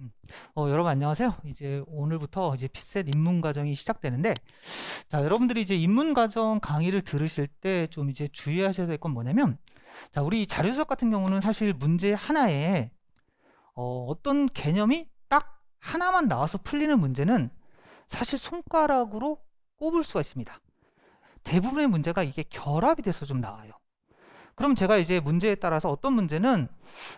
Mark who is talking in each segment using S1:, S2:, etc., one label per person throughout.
S1: 음. 어, 여러분 안녕하세요. 이제 오늘부터 이제 피셋 입문 과정이 시작되는데, 자, 여러분들이 이제 입문 과정 강의를 들으실 때 좀 이제 주의하셔야 될 건 뭐냐면, 자, 우리 자료 수업 같은 경우는 사실 문제 하나에 어, 어떤 개념이 딱 하나만 나와서 풀리는 문제는 사실 손가락으로 꼽을 수가 있습니다. 대부분의 문제가 이게 결합이 돼서 좀 나와요. 그럼 제가 이제 문제에 따라서 어떤 문제는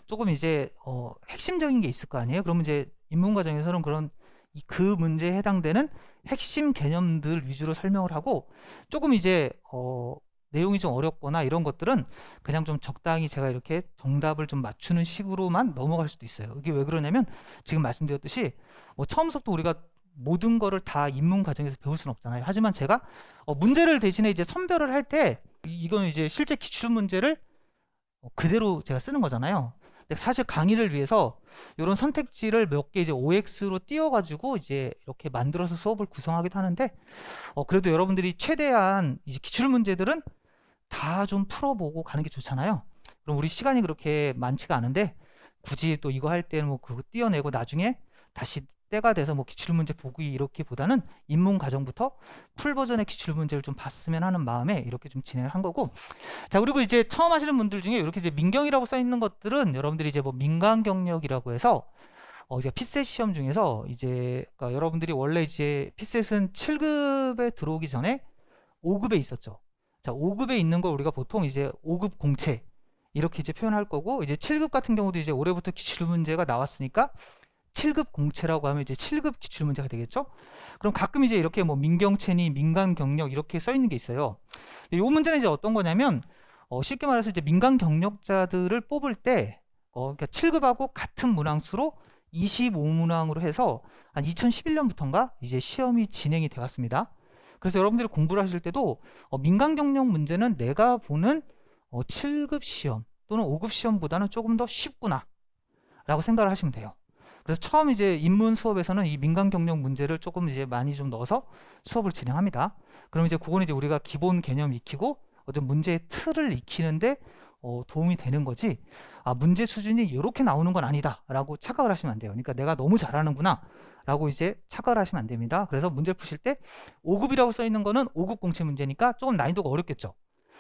S1: 조금 이제 어, 핵심적인 게 있을 거 아니에요. 그러면 이제 입문 과정에서는 그런 이- 그 문제에 해당되는 핵심 개념들 위주로 설명을 하고 조금 이제 어, 내용이 좀 어렵거나 이런 것들은 그냥 좀 적당히 제가 이렇게 정답을 좀 맞추는 식으로만 넘어갈 수도 있어요. 이게 왜 그러냐면 지금 말씀드렸듯이 뭐 처음부터 우리가 모든 거를 다 입문 과정에서 배울 수는 없잖아요. 하지만 제가 어, 문제를 대신에 이제 선별을 할 때 이거는 이제 실제 기출 문제를 어, 그대로 제가 쓰는 거잖아요. 근데 사실 강의를 위해서 이런 선택지를 몇 개 이제 OX로 띄워가지고 이제 이렇게 만들어서 수업을 구성하기도 하는데 어, 그래도 여러분들이 최대한 이제 기출 문제들은 다 좀 풀어보고 가는 게 좋잖아요. 그럼 우리 시간이 그렇게 많지가 않은데 굳이 또 이거 할 때는 뭐 그거 띄어내고 나중에 다시 때가 돼서 뭐 기출 문제 보기 이렇게보다는 입문 과정부터 풀 버전의 기출 문제를 좀 봤으면 하는 마음에 이렇게 좀 진행을 한 거고 자 그리고 이제 처음 하시는 분들 중에 이렇게 이제 민경이라고 써 있는 것들은 여러분들이 이제 뭐 민간 경력이라고 해서 어 이제 피셋 시험 중에서 이제 그러니까 여러분들이 원래 이제 피셋은 7급에 들어오기 전에 5급에 있었죠. 자 5급에 있는 걸 우리가 보통 이제 5급 공채 이렇게 이제 표현할 거고 이제 7급 같은 경우도 이제 올해부터 기출 문제가 나왔으니까 7급 공채라고 하면 이제 7급 기출 문제가 되겠죠? 그럼 가끔 이제 이렇게 뭐 민경채니 민간 경력 이렇게 써 있는 게 있어요. 이 문제는 이제 어떤 거냐면 어, 쉽게 말해서 이제 민간 경력자들을 뽑을 때 어, 그러니까 7급하고 같은 문항수로 25문항으로 해서 한 2011년부터인가 이제 시험이 진행이 되었습니다. 그래서 여러분들이 공부를 하실 때도 어, 민간 경력 문제는 내가 보는 어, 7급 시험 또는 5급 시험보다는 조금 더 쉽구나 라고 생각을 하시면 돼요. 그래서 처음 이제 입문 수업에서는 이 민간 경력 문제를 조금 이제 많이 좀 넣어서 수업을 진행합니다. 그럼 이제 그거는 이제 우리가 기본 개념 익히고 어떤 문제의 틀을 익히는데 어, 도움이 되는 거지. 아, 문제 수준이 이렇게 나오는 건 아니다라고 착각을 하시면 안 돼요. 그러니까 내가 너무 잘하는구나 라고 이제 착각을 하시면 안 됩니다. 그래서 문제를 푸실 때 5급이라고 써 있는 거는 5급 공채 문제니까 조금 난이도가 어렵겠죠.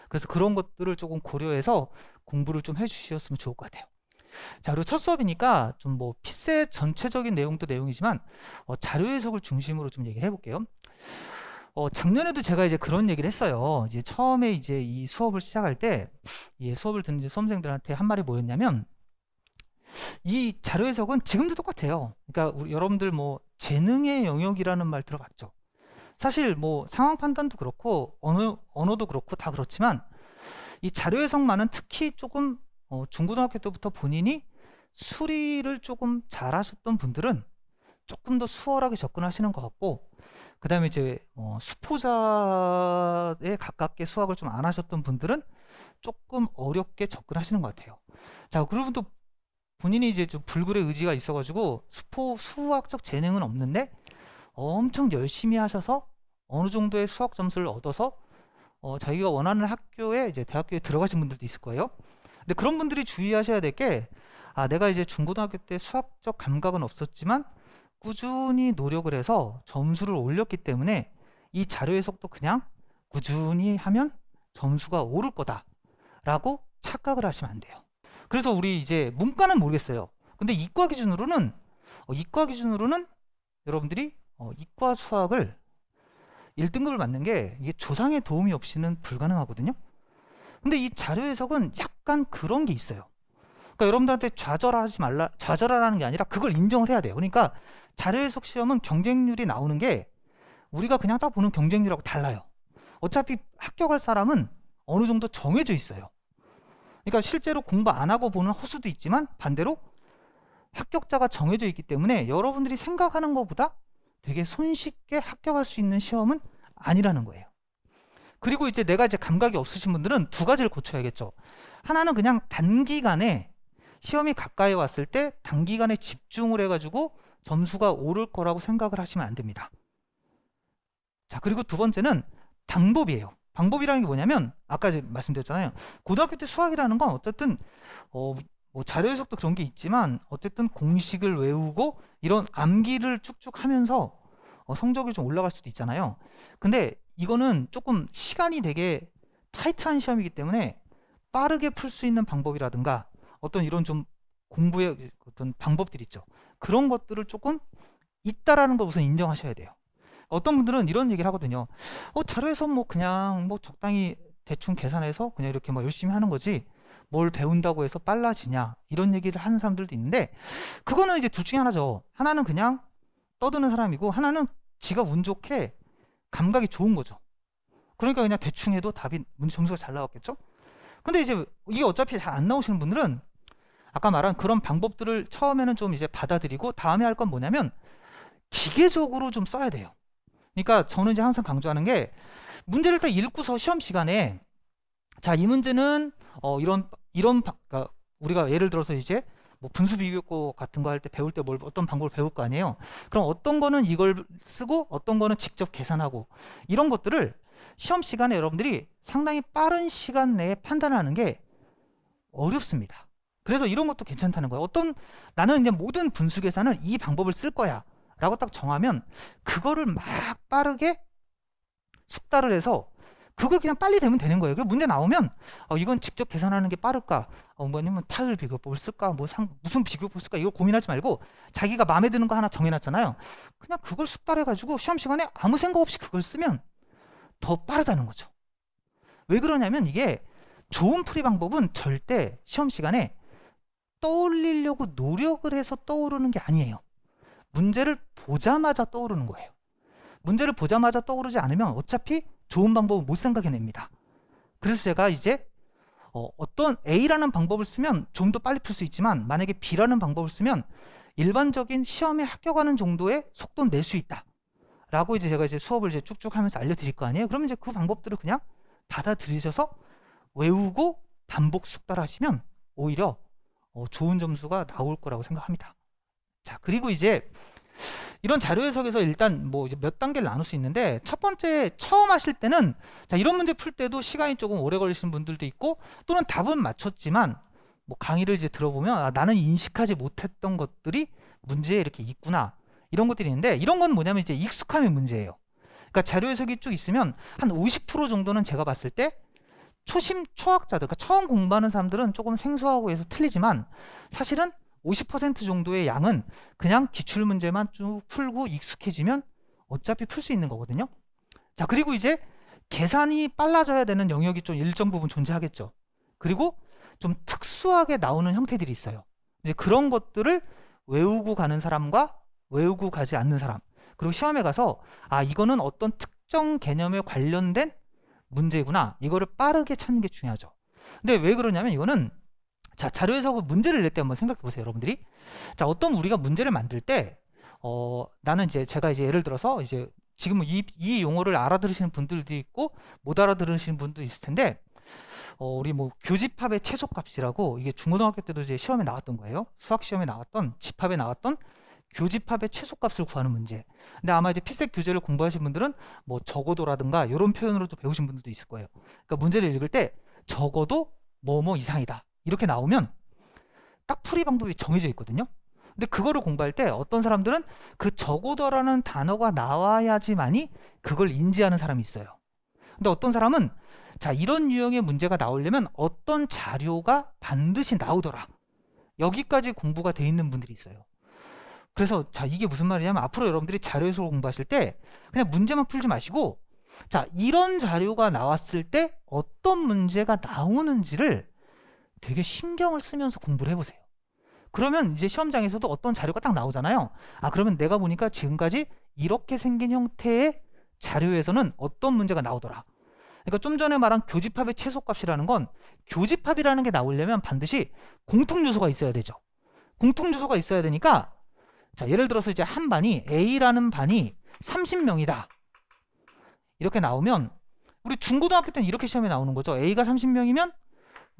S1: 그래서 그런 것들을 조금 고려해서 공부를 좀 해주셨으면 좋을 것 같아요. 자, 그리고 첫 수업이니까 좀 뭐 피셋 전체적인 내용도 내용이지만 어, 자료 해석을 중심으로 좀 얘기를 해볼게요. 어, 작년에도 제가 이제 그런 얘기를 했어요. 이제 처음에 이제 이 수업을 시작할 때, 이 수업을 듣는 수험생들한테 한 말이 뭐였냐면, 이 자료 해석은 지금도 똑같아요. 그러니까 우리 여러분들 뭐 재능의 영역이라는 말 들어봤죠? 사실 뭐 상황 판단도 그렇고 언어 언어도 그렇고 다 그렇지만 이 자료 해석만은 특히 조금 어, 중고등학교 때부터 본인이 수리를 조금 잘하셨던 분들은 조금 더 수월하게 접근하시는 것 같고 그 다음에 이제 어, 수포자에 가깝게 수학을 좀 안 하셨던 분들은 조금 어렵게 접근하시는 것 같아요. 자, 그러분 또 본인이 이제 좀 불굴의 의지가 있어가지고 수포 수학적 재능은 없는데 엄청 열심히 하셔서 어느 정도의 수학 점수를 얻어서 어, 자기가 원하는 학교에 이제 대학교에 들어가신 분들도 있을 거예요. 근데 그런 분들이 주의하셔야 될 게, 아, 내가 이제 중고등학교 때 수학적 감각은 없었지만 꾸준히 노력을 해서 점수를 올렸기 때문에 이 자료 해석도 그냥 꾸준히 하면 점수가 오를 거다라고 착각을 하시면 안 돼요. 그래서 우리 이제 문과는 모르겠어요. 근데 이과 기준으로는 어, 이과 기준으로는 여러분들이 어, 이과 수학을 1등급을 맞는 게 이게 조상의 도움이 없이는 불가능하거든요. 근데 이 자료 해석은 약간 그런 게 있어요. 그러니까 여러분들한테 좌절하지 말라, 좌절하라는 게 아니라 그걸 인정을 해야 돼요. 그러니까 자료 해석 시험은 경쟁률이 나오는 게 우리가 그냥 딱 보는 경쟁률하고 달라요. 어차피 합격할 사람은 어느 정도 정해져 있어요. 그러니까 실제로 공부 안 하고 보는 허수도 있지만 반대로 합격자가 정해져 있기 때문에 여러분들이 생각하는 것보다 되게 손쉽게 합격할 수 있는 시험은 아니라는 거예요. 그리고 이제 내가 이제 감각이 없으신 분들은 두 가지를 고쳐야겠죠. 하나는 그냥 단기간에 시험이 가까이 왔을 때 단기간에 집중을 해가지고 점수가 오를 거라고 생각을 하시면 안 됩니다. 자, 그리고 두 번째는 방법이에요. 방법이라는 게 뭐냐면 아까 말씀드렸잖아요. 고등학교 때 수학이라는 건 어쨌든 어, 뭐 자료 해석도 그런 게 있지만 어쨌든 공식을 외우고 이런 암기를 쭉쭉 하면서 어, 성적이 좀 올라갈 수도 있잖아요. 근데 이거는 조금 시간이 되게 타이트한 시험이기 때문에 빠르게 풀 수 있는 방법이라든가 어떤 이런 좀 공부의 어떤 방법들 있죠. 그런 것들을 조금 있다라는 걸 우선 인정하셔야 돼요. 어떤 분들은 이런 얘기를 하거든요. 어, 자료에서 뭐 그냥 뭐 적당히 대충 계산해서 그냥 이렇게 막 열심히 하는 거지 뭘 배운다고 해서 빨라지냐 이런 얘기를 하는 사람들도 있는데 그거는 이제 둘 중에 하나죠. 하나는 그냥 떠드는 사람이고 하나는 지가 운 좋게 감각이 좋은 거죠. 그러니까 그냥 대충 해도 답이 점수가 잘 나왔겠죠. 근데 이제 이게 어차피 잘 안 나오시는 분들은 아까 말한 그런 방법들을 처음에는 좀 이제 받아들이고 다음에 할 건 뭐냐면 기계적으로 좀 써야 돼요. 그러니까 저는 이제 항상 강조하는 게 문제를 딱 읽고서 시험 시간에 자 이 문제는 어 이런 이런 바- 그러니까 우리가 예를 들어서 이제 뭐 분수 비교법 같은 거 할 때 배울 때 뭘 어떤 방법을 배울 거 아니에요. 그럼 어떤 거는 이걸 쓰고 어떤 거는 직접 계산하고 이런 것들을 시험 시간에 여러분들이 상당히 빠른 시간 내에 판단하는 게 어렵습니다. 그래서 이런 것도 괜찮다는 거예요. 어떤 나는 이제 모든 분수 계산을 이 방법을 쓸 거야. 라고 딱 정하면 그거를 막 빠르게 숙달을 해서 그걸 그냥 빨리 되면 되는 거예요. 그리고 문제 나오면 어, 이건 직접 계산하는 게 빠를까? 어, 뭐 아니면 타율 비교법을 쓸까? 뭐 상, 무슨 비교법을 쓸까? 이거 고민하지 말고 자기가 마음에 드는 거 하나 정해놨잖아요. 그냥 그걸 숙달해가지고 시험 시간에 아무 생각 없이 그걸 쓰면 더 빠르다는 거죠. 왜 그러냐면 이게 좋은 풀이 방법은 절대 시험 시간에 떠올리려고 노력을 해서 떠오르는 게 아니에요. 문제를 보자마자 떠오르는 거예요. 문제를 보자마자 떠오르지 않으면 어차피 좋은 방법을 못 생각해냅니다. 그래서 제가 이제 어, 어떤 A라는 방법을 쓰면 좀 더 빨리 풀 수 있지만 만약에 B라는 방법을 쓰면 일반적인 시험에 합격하는 정도의 속도는 낼 수 있다. 라고 이제 제가 이제 수업을 이제 쭉쭉 하면서 알려드릴 거 아니에요. 그러면 이제 그 방법들을 그냥 받아들이셔서 외우고 반복 숙달하시면 오히려 어, 좋은 점수가 나올 거라고 생각합니다. 자, 그리고 이제 이런 자료 해석에서 일단 뭐 몇 단계를 나눌 수 있는데 첫 번째 처음 하실 때는 자, 이런 문제 풀 때도 시간이 조금 오래 걸리시는 분들도 있고 또는 답은 맞췄지만 뭐 강의를 이제 들어보면 아, 나는 인식하지 못했던 것들이 문제에 이렇게 있구나 이런 것들이 있는데 이런 건 뭐냐면 이제 익숙함의 문제예요. 그러니까 자료 해석이 쭉 있으면 한 50% 정도는 제가 봤을 때 초심 초학자들, 그러니까 처음 공부하는 사람들은 조금 생소하고 해서 틀리지만 사실은 50% 정도의 양은 그냥 기출 문제만 쭉 풀고 익숙해지면 어차피 풀 수 있는 거거든요. 자, 그리고 이제 계산이 빨라져야 되는 영역이 좀 일정 부분 존재하겠죠. 그리고 좀 특수하게 나오는 형태들이 있어요. 이제 그런 것들을 외우고 가는 사람과 외우고 가지 않는 사람. 그리고 시험에 가서 아, 이거는 어떤 특정 개념에 관련된 문제구나. 이거를 빠르게 찾는 게 중요하죠. 근데 왜 그러냐면 이거는 자, 자료 해석을 문제를 낼 때 한번 생각해 보세요, 여러분들이. 자, 어떤 우리가 문제를 만들 때 어, 나는 이제 제가 이제 예를 들어서 이제 지금 이, 이 용어를 알아들으시는 분들도 있고 못 알아들으시는 분도 있을 텐데 어, 우리 뭐 교집합의 최소값이라고 이게 중고등학교 때도 이제 시험에 나왔던 거예요. 수학 시험에 나왔던 집합에 나왔던 교집합의 최소값을 구하는 문제. 근데 아마 이제 피색 교재를 공부하신 분들은 뭐 적어도라든가 이런 표현으로도 배우신 분들도 있을 거예요. 그러니까 문제를 읽을 때 적어도 뭐뭐 이상이다. 이렇게 나오면 딱 풀이 방법이 정해져 있거든요. 근데 그거를 공부할 때 어떤 사람들은 그 적어도라는 단어가 나와야지만이 그걸 인지하는 사람이 있어요. 근데 어떤 사람은 자, 이런 유형의 문제가 나오려면 어떤 자료가 반드시 나오더라. 여기까지 공부가 돼 있는 분들이 있어요. 그래서 자, 이게 무슨 말이냐면 앞으로 여러분들이 자료 해석을 공부하실 때 그냥 문제만 풀지 마시고 자, 이런 자료가 나왔을 때 어떤 문제가 나오는지를 되게 신경을 쓰면서 공부를 해보세요. 그러면 이제 시험장에서도 어떤 자료가 딱 나오잖아요. 아, 그러면 내가 보니까 지금까지 이렇게 생긴 형태의 자료에서는 어떤 문제가 나오더라. 그러니까 좀 전에 말한 교집합의 최소값이라는 건 교집합이라는 게 나오려면 반드시 공통 요소가 있어야 되죠. 공통 요소가 있어야 되니까 자, 예를 들어서 이제 한 반이 A라는 반이 30명이다. 이렇게 나오면 우리 중고등학교 때는 이렇게 시험에 나오는 거죠. A가 30명이면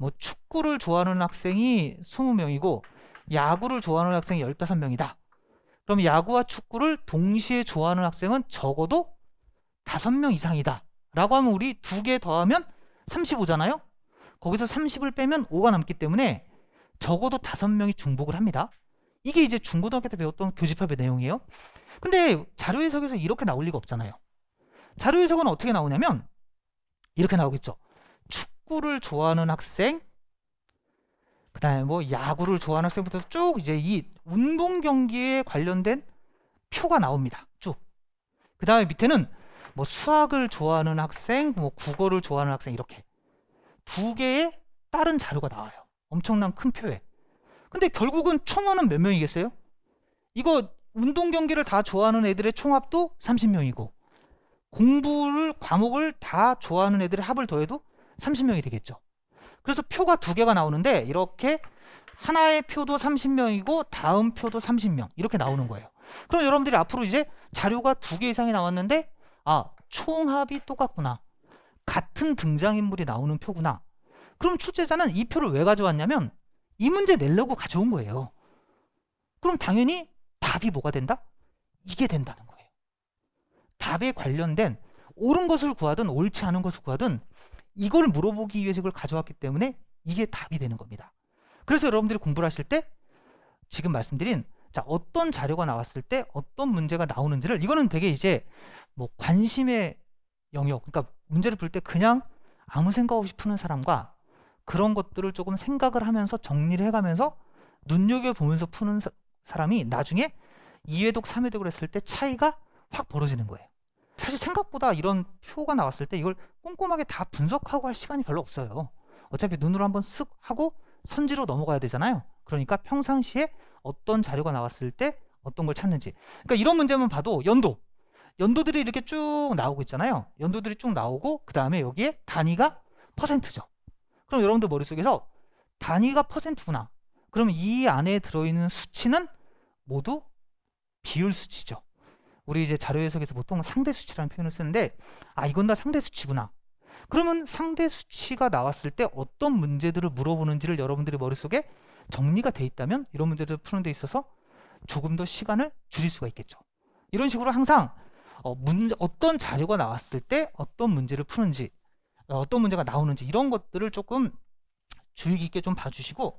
S1: 뭐 축구를 좋아하는 학생이 20명이고 야구를 좋아하는 학생이 15명이다. 그럼 야구와 축구를 동시에 좋아하는 학생은 적어도 5명 이상이다. 라고 하면 우리 두 개 더하면 35잖아요? 거기서 30을 빼면 5가 남기 때문에 적어도 다섯 명이 중복을 합니다. 이게 이제 중고등학교 때 배웠던 교집합의 내용이에요. 근데 자료 해석에서 이렇게 나올 리가 없잖아요. 자료 해석은 어떻게 나오냐면 이렇게 나오겠죠. 축구를 좋아하는 학생, 그 다음에 뭐 야구를 좋아하는 학생부터 쭉 이제 이 운동 경기에 관련된 표가 나옵니다. 쭉. 그 다음에 밑에는 뭐 수학을 좋아하는 학생, 뭐 국어를 좋아하는 학생 이렇게 두 개의 다른 자료가 나와요. 엄청난 큰 표에. 근데 결국은 총원은 몇 명이겠어요? 이거 운동 경기를 다 좋아하는 애들의 총합도 30명이고 공부를 과목을 다 좋아하는 애들의 합을 더해도 30명이 되겠죠. 그래서 표가 두 개가 나오는데 이렇게 하나의 표도 30명이고 다음 표도 30명 이렇게 나오는 거예요. 그럼 여러분들이 앞으로 이제 자료가 두 개 이상이 나왔는데 아 총합이 똑같구나. 같은 등장인물이 나오는 표구나. 그럼 출제자는 이 표를 왜 가져왔냐면 이 문제 내려고 가져온 거예요. 그럼 당연히 답이 뭐가 된다? 이게 된다는 거예요. 답에 관련된 옳은 것을 구하든 옳지 않은 것을 구하든 이걸 물어보기 위해서 이걸 가져왔기 때문에 이게 답이 되는 겁니다. 그래서 여러분들이 공부를 하실 때 지금 말씀드린 자 어떤 자료가 나왔을 때 어떤 문제가 나오는지를 이거는 되게 이제 뭐 관심의 영역 그러니까 문제를 풀 때 그냥 아무 생각 없이 푸는 사람과 그런 것들을 조금 생각을 하면서 정리를 해가면서 눈여겨보면서 푸는 사, 사람이 나중에 2회독, 3회독을 했을 때 차이가 확 벌어지는 거예요. 사실 생각보다 이런 표가 나왔을 때 이걸 꼼꼼하게 다 분석하고 할 시간이 별로 없어요. 어차피 눈으로 한번 쓱 하고 선지로 넘어가야 되잖아요. 그러니까 평상시에 어떤 자료가 나왔을 때 어떤 걸 찾는지. 그러니까 이런 문제만 봐도 연도. 연도들이 이렇게 쭉 나오고 있잖아요. 연도들이 쭉 나오고 그 다음에 여기에 단위가 퍼센트죠. 그럼 여러분들 머릿속에서 단위가 퍼센트구나. 그러면 이 안에 들어있는 수치는 모두 비율 수치죠. 우리 이제 자료 해석에서 보통 상대 수치라는 표현을 쓰는데 아 이건 다 상대 수치구나. 그러면 상대 수치가 나왔을 때 어떤 문제들을 물어보는지를 여러분들이 머릿속에 정리가 돼 있다면 이런 문제들을 푸는 데 있어서 조금 더 시간을 줄일 수가 있겠죠. 이런 식으로 항상 어, 문제, 어떤 자료가 나왔을 때 어떤 문제를 푸는지 어, 어떤 문제가 나오는지 이런 것들을 조금 주의 깊게 좀 봐주시고